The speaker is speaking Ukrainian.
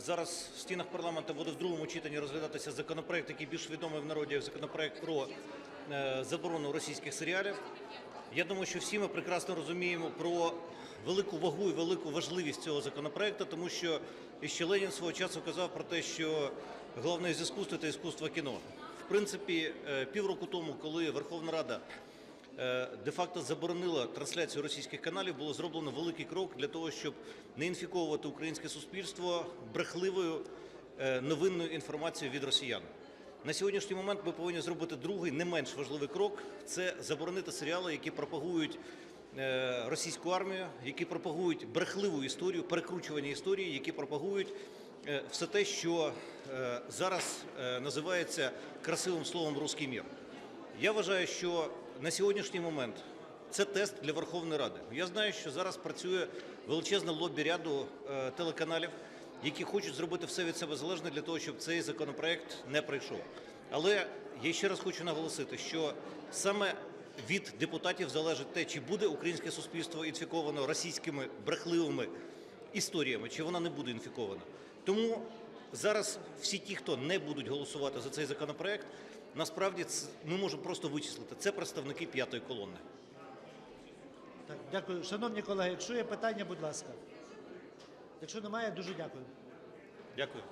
зараз в стінах парламенту буде в другому читанні розглядатися законопроект, який більш відомий в народі законопроект про е, заборону російських серіалів. Я думаю, що всі ми прекрасно розуміємо про велику вагу і велику важливість цього законопроекту, тому що ще Ленін свого часу казав про те, що головне з іскусства – це іскусство кіно. В принципі, е, півроку тому, коли Верховна Рада де-факто заборонила трансляцію російських каналів, було зроблено великий крок для того, щоб не інфіковувати українське суспільство брехливою е, новинною інформацією від росіян. На сьогоднішній момент ми повинні зробити другий, не менш важливий крок це заборонити серіали, які пропагують е, російську армію, які пропагують брехливу історію, перекручування історії, які пропагують е, все те, що е, зараз е, називається красивим словом «русський мір». Я вважаю, що на сьогоднішній момент це тест для Верховної Ради. Я знаю, що зараз працює величезне лобі ряду е, телеканалів, які хочуть зробити все від себе залежне для того, щоб цей законопроект не пройшов. Але я ще раз хочу наголосити, що саме від депутатів залежить те, чи буде українське суспільство інфіковано російськими брехливими історіями, чи вона не буде інфікована. Тому зараз всі ті, хто не будуть голосувати за цей законопроект, насправді ми можемо просто вичислити. Це представники п'ятої колони. Так, дякую. Шановні колеги, якщо є питання, будь ласка. Якщо немає, дуже дякую. Дякую.